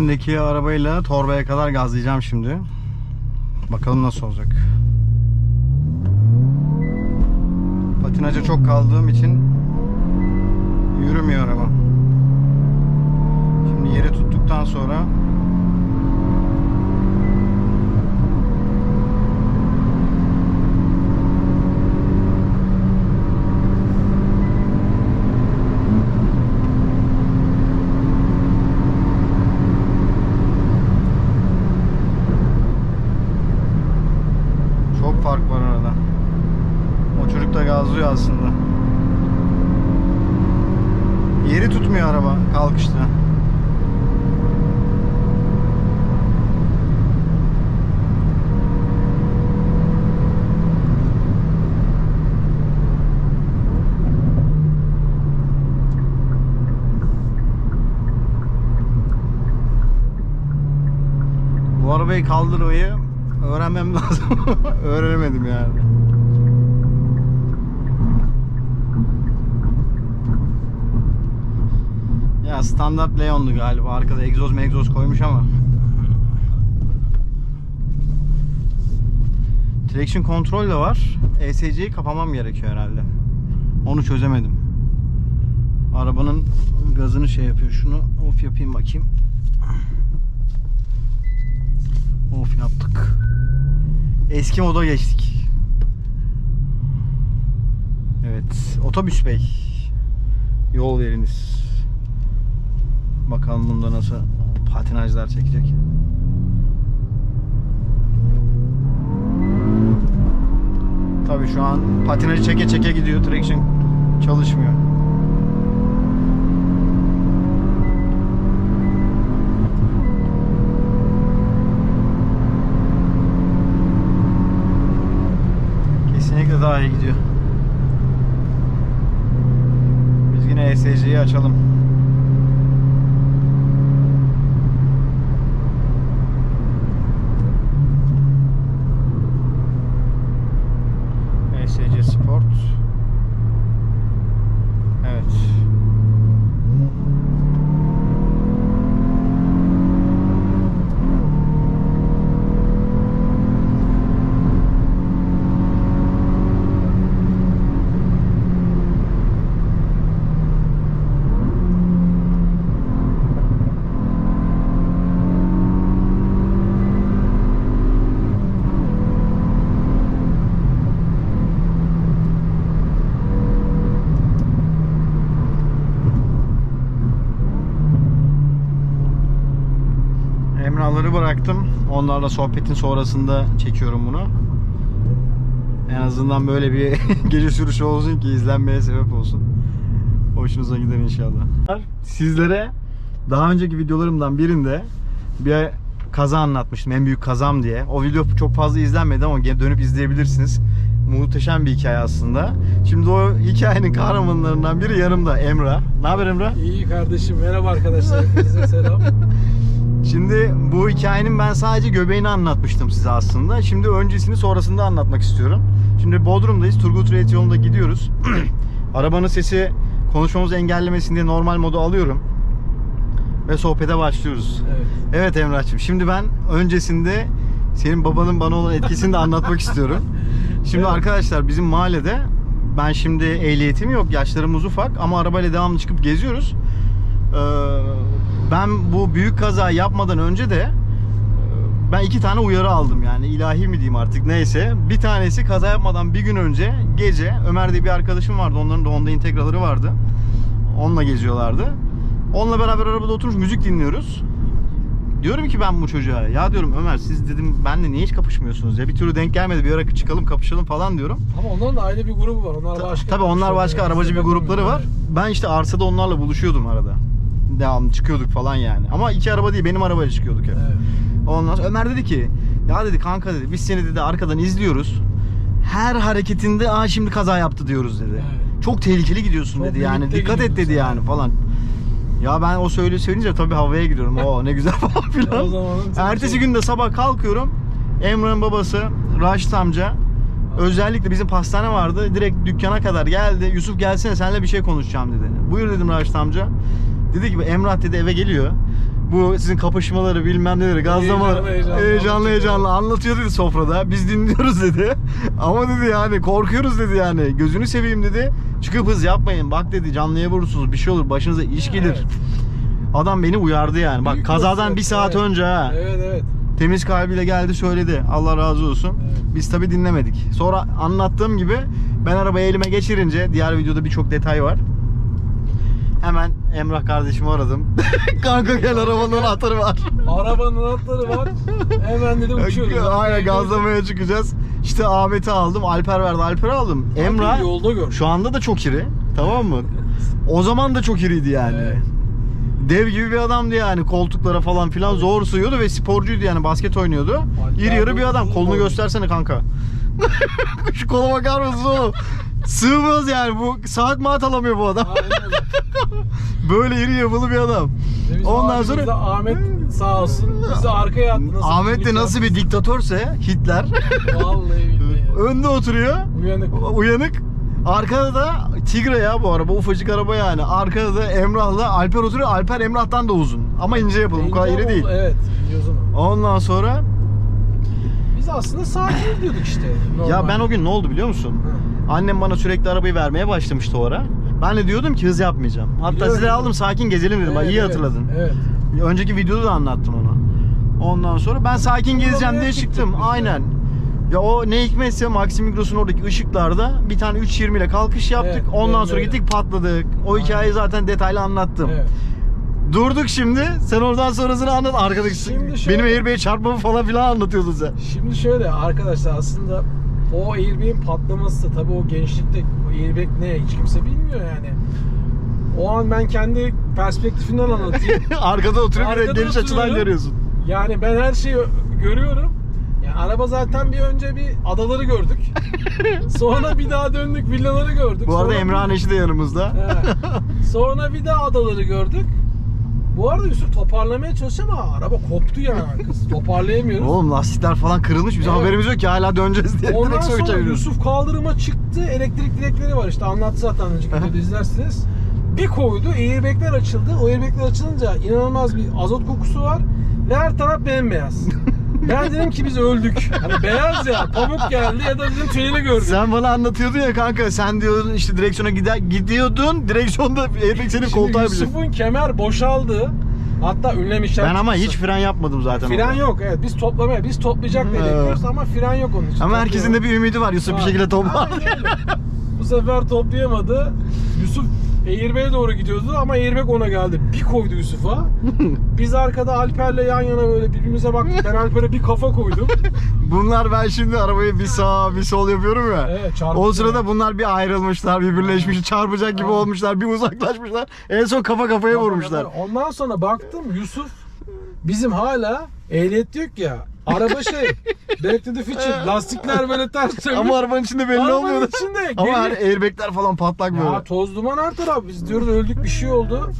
Öndeki arabayla torbaya kadar gazlayacağım şimdi. Bakalım nasıl olacak. Patinaja çok kaldığım için yürümüyor araba. Şimdi yeri tuttuktan sonra çok fark var arada. O çocuk da gazlıyor aslında. Yeri tutmuyor araba kalkışta. Bu arabayı kaldırmayı öğrenmem lazım. Öğrenemedim yani. Ya standart Leon'du galiba. Arkada egzoz megzoz koymuş ama. Traction kontrol de var. ESC'yi kapamam gerekiyor herhalde. Onu çözemedim. Arabanın gazını şey yapıyor. Şunu off yapayım bakayım. Of yaptık. Eski moda geçtik. Evet. Otobüs bey. Yol veriniz. Bakalım bunda nasıl patinajlar çekecek. Tabii şu an patinajı çeke çeke gidiyor. Traction çalışmıyor. Kesinlikle daha iyi gidiyor. Biz yine ESC'yi açalım. Emrahları bıraktım. Onlarla sohbetin sonrasında çekiyorum bunu. En azından böyle bir gece sürüşü olsun ki izlenmeye sebep olsun. Hoşunuza gider inşallah. Sizlere daha önceki videolarımdan birinde bir kaza anlatmıştım. En büyük kazam diye. O video çok fazla izlenmedi ama dönüp izleyebilirsiniz. Muhteşem bir hikaye aslında. Şimdi o hikayenin kahramanlarından biri yanımda Emrah. Ne haber Emrah? İyi kardeşim. Merhaba arkadaşlar. Hepinize selam. Şimdi bu hikayenin ben sadece göbeğini anlatmıştım size aslında. Şimdi öncesini sonrasında anlatmak istiyorum. Şimdi Bodrum'dayız. Turgut Reis yolunda gidiyoruz. Arabanın sesi konuşmamızı engellemesin diye normal modu alıyorum. Ve sohbete başlıyoruz. Evet. Evet Emrah'cığım. Şimdi ben öncesinde senin babanın bana olan etkisini de anlatmak istiyorum. Şimdi Evet. arkadaşlar bizim mahallede ben şimdi ehliyetim yok. Yaşlarımız ufak ama arabayla devamlı çıkıp geziyoruz. Ee, ben bu büyük kaza yapmadan önce de e, ben iki tane uyarı aldım yani ilahi mi diyeyim artık neyse. Bir tanesi kaza yapmadan bir gün önce gece Ömer diye bir arkadaşım vardı. Onların da Honda Integra'ları vardı. Onunla geziyorlardı. Onunla beraber arabada oturmuş müzik dinliyoruz. Diyorum ki ben bu çocuğa ya diyorum Ömer siz dedim benle niye hiç kapışmıyorsunuz ya bir türlü denk gelmedi bir ara çıkalım kapışalım falan diyorum. Ama onların da ayrı bir grubu var. Onlar başka. Tabii onlar başka arabacı bir grupları var. Ben işte arsada onlarla buluşuyordum arada. Devamlı çıkıyorduk falan yani. Ama iki araba değil benim arabayla çıkıyorduk hep. Evet. Ondan sonra Ömer dedi ki ya dedi kanka dedi biz seni dedi arkadan izliyoruz. Her hareketinde aa şimdi kaza yaptı diyoruz dedi. Evet. Çok tehlikeli gidiyorsun Çok dedi yani. Dikkat et dedi yani falan. Ya ben o söyle söyleyince tabii havaya giriyorum. Oo ne güzel falan filan. Ertesi çok- gün de sabah kalkıyorum. Emre'nin babası Raşit amca özellikle bizim pastane vardı. Direkt dükkana kadar geldi. Yusuf gelsene seninle bir şey konuşacağım dedi. Buyur dedim Raşit amca. Dedi ki Emrah dedi eve geliyor. Bu sizin kapışmaları bilmem neleri gazlamaları Heyecanlı, heyecanlı heyecanlı anlatıyor. heyecanlı anlatıyor dedi sofrada. Biz dinliyoruz dedi. Ama dedi yani korkuyoruz dedi yani. Gözünü seveyim dedi. Çıkıp hız yapmayın. Bak dedi canlıya vurursunuz bir şey olur başınıza iş gelir. Evet. Adam beni uyardı yani. Bak Büyük kazadan bir saat evet. önce ha. Evet evet. Temiz kalbiyle geldi söyledi. Allah razı olsun. Evet. Biz tabi dinlemedik. Sonra anlattığım gibi ben arabayı elime geçirince diğer videoda birçok detay var. Hemen Emrah kardeşimi aradım. Kanka gel arabanın anahtarı var. Arabanın anahtarı var. Hemen dedi uçuyoruz. Aynen gazlamaya çıkacağız. İşte Ahmet'i aldım. Alper verdi. Alper'i aldım. Abi Emrah yolda gör. şu anda da çok iri. Tamam mı? O zaman da çok iriydi yani. Evet. Dev gibi bir adamdı yani koltuklara falan filan zor sığıyordu ve sporcuydu yani basket oynuyordu. Alper İri yarı bir adam. Kolunu boylu. göstersene kanka. Şu kola bakar mısın oğlum? Sığmaz yani bu saat maat alamıyor bu adam. Böyle iri yapılı bir adam. Bizim Ondan sonra Ahmet sağ olsun bizi arkaya attı. Nasıl Ahmet de nasıl bir diktatörse Hitler Vallahi billahi. önde oturuyor. Uyanık. Uyanık. Arkada da Tigre ya bu araba ufacık araba yani. Arkada da Emrah'la Alper oturuyor. Alper Emrah'tan da uzun. Ama ince yapılı bu kadar iri değil. Evet. biliyorsun. Ondan sonra Biz aslında sakin diyorduk işte. ya normal. ben o gün ne oldu biliyor musun? Hı. Annem bana sürekli arabayı vermeye başlamıştı o ara. Ben de diyordum ki hız yapmayacağım. Hatta Biliyorum, size aldım sakin gezelim dedim. Bak Evet, iyi evet, hatırladın. Evet. Önceki videoda da anlattım onu. Ondan sonra ben sakin gezeceğim Kullanmaya diye çıktım. Aynen. Ya o ne hikmetse Maxim Migros'un oradaki ışıklarda bir tane 3.20 ile kalkış yaptık. Evet, Ondan sonra öyle. gittik patladık. O Aynen. hikayeyi zaten detaylı anlattım. Evet. Durduk şimdi. Sen oradan sonrasını anlat. Arkadaki Şimdi şöyle- benim Airbag'e çarpmamı falan filan anlatıyordun sen. Şimdi şöyle arkadaşlar aslında o airbag'in patlaması tabii o gençlikte o airbag ne hiç kimse bilmiyor yani. O an ben kendi perspektifinden anlatayım. Arkada oturup Arkada geniş açıdan oturuyorum. görüyorsun. Yani ben her şeyi görüyorum. Yani araba zaten bir önce bir adaları gördük. Sonra bir daha döndük villaları gördük. Bu arada Sonra Emrah'ın eşi de yanımızda. He. Sonra bir daha adaları gördük. Bu arada Yusuf toparlamaya çalışıyor ama araba koptu yani kız. Toparlayamıyoruz. Oğlum lastikler falan kırılmış. Bizim Evet. haberimiz yok ki hala döneceğiz diye. Ondan Direksiyon sonra çeviriyoruz. Yusuf kaldırıma çıktı. Elektrik direkleri var işte anlattı zaten önceki videoda izlersiniz. Bir koydu, airbagler açıldı. O airbagler açılınca inanılmaz bir azot kokusu var. Ve her taraf bembeyaz. ben dedim ki biz öldük. Hani beyaz ya, pamuk geldi ya da bizim tüneli gördük. Sen bana anlatıyordun ya kanka sen diyordun işte direksiyona gider gidiyordun direksiyonda airbag senin koltuğa binecek. Yusuf'un kemer boşaldı. Hatta ünlem işareti Ben ama hiç fren yapmadım zaten. Fren orada. yok evet biz toplamaya biz toplayacak Evet. bekliyoruz ama fren yok onun için. Ama herkesin de bir ümidi var Yusuf bir Var. şekilde toplar. Bu sefer toplayamadı. Yusuf Airbag'e doğru gidiyordu ama Airbag ona geldi. Bir koydu Yusuf'a. Biz arkada Alper'le yan yana böyle birbirimize baktık. Ben Alper'e bir kafa koydum. Bunlar ben şimdi arabayı bir sağ bir sol yapıyorum ya. Evet, o sırada bunlar bir ayrılmışlar, bir birleşmiş, çarpacak gibi olmuşlar, bir uzaklaşmışlar. En son kafa kafaya vurmuşlar. Ondan sonra baktım Yusuf bizim hala ehliyet yok ya. Araba şey Back to the Future lastikler böyle ters dönmüş. Ama arabanın içinde belli Arabanın olmuyordu. içinde. Ama her airbagler falan patlak böyle. Ya toz duman her taraf. Biz diyoruz öldük bir şey oldu.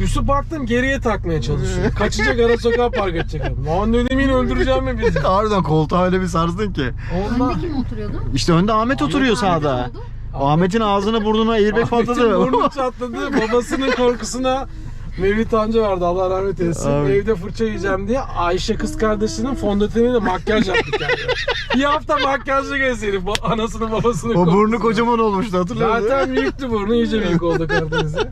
Yusuf baktım geriye takmaya çalışıyor. Kaçacak ara sokağa park edecek. Lan dedim yine öldüreceğim mi bizi? Harbiden koltuğa öyle bir sarsın ki. Ondan Önde kim oturuyordu? İşte önde Ahmet oturuyor Ahmet sağda. oldu. Ahmet'in ağzına burnuna airbag Ahmet'in patladı. burnu çatladı. Babasının korkusuna Mevlüt amca vardı Allah rahmet eylesin. Abi. Evde fırça yiyeceğim diye Ayşe kız kardeşinin fondöteniyle makyaj yaptık yani. bir hafta makyajlı gezdi herif. Ba- Anasını babasını o burnu korkusuna. kocaman olmuştu hatırlıyor musun? Zaten büyüktü burnu iyice büyük oldu Karadeniz'e.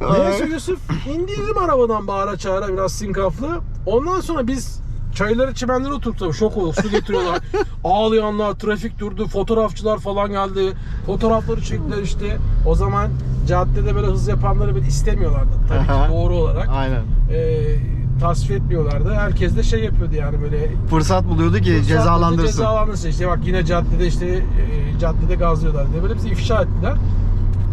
Neyse Yusuf indirdim arabadan bağıra çağıra biraz sinkaflı. Ondan sonra biz çayları çimenlere tabii şok olduk su getiriyorlar. Ağlayanlar, trafik durdu, fotoğrafçılar falan geldi. Fotoğrafları çektiler işte. O zaman caddede böyle hız yapanları böyle istemiyorlardı tabii Aha. ki doğru olarak. Aynen. Ee, tasvip etmiyorlardı. Herkes de şey yapıyordu yani böyle Fırsat buluyordu ki Fırsat cezalandırsın. Cezalandırsın işte bak yine caddede işte e, caddede gazlıyorlar diye böyle bizi ifşa ettiler.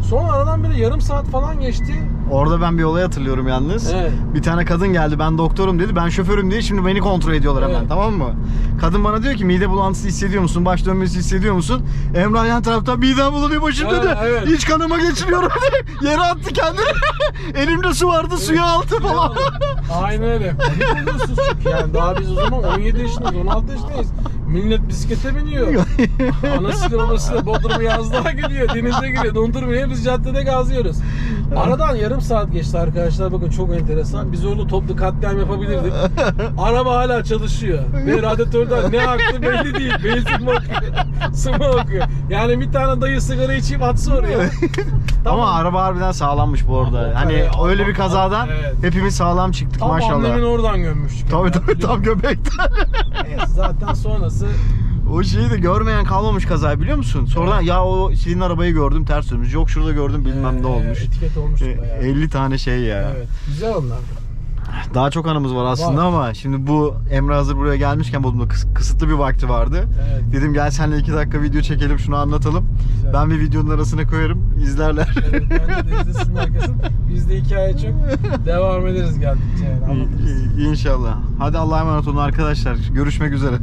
Sonra aradan böyle yarım saat falan geçti. Orada ben bir olay hatırlıyorum yalnız. Evet. Bir tane kadın geldi ben doktorum dedi ben şoförüm diye şimdi beni kontrol ediyorlar hemen Evet. tamam mı? Kadın bana diyor ki mide bulantısı hissediyor musun? Baş dönmesi hissediyor musun? Emrah yan tarafta midem bulanıyor başım Evet, dedi. evet. İç kanama geçiriyorum dedi. Yere attı kendini. Elimde su vardı suya altı falan. Aynen öyle. Panik oluyorsunuz çünkü yani daha biz o zaman 17 yaşındayız 16 yaşındayız. Millet bisiklete biniyor. Anasıyla babasıyla Bodrum'a yazlığa gidiyor. Denize giriyor. Dondurmaya biz caddede gazlıyoruz. Aradan yarım saat geçti arkadaşlar. Bakın çok enteresan. Biz orada toplu katliam yapabilirdik. Araba hala çalışıyor. Ve radyatörden ne aktı belli değil. Benzin mi akıyor? Su mu? Yani bir tane dayı sigara içeyim atsa oraya. Tamam. Ama araba harbiden sağlammış bu arada. Ama hani kare- öyle bir kazadan evet. hepimiz sağlam çıktık Tam maşallah. annemin oradan gömmüştük. Tabii Yani. tabii tam göbekten. Evet, zaten sonrası o şeyi de görmeyen kalmamış kazayı biliyor musun? Sonradan ya o senin arabayı gördüm ters dönmüş. Yok şurada gördüm bilmem e, ne olmuş. Etiket olmuş E, bayağı. 50 tane şey ya. Evet. Güzel onlar. Daha çok anımız var aslında Var. ama şimdi bu Emre hazır buraya gelmişken Bodrum'da kıs- kısıtlı bir vakti vardı. Evet. Dedim gel seninle iki dakika video çekelim şunu anlatalım. Güzel. Ben bir videonun arasına koyarım izlerler. Evet, bence de izlesinler kesin. Bizde hikaye çok. Devam ederiz geldikçe yani anlatırız. İnşallah. Hadi Allah'a emanet olun arkadaşlar. Görüşmek üzere.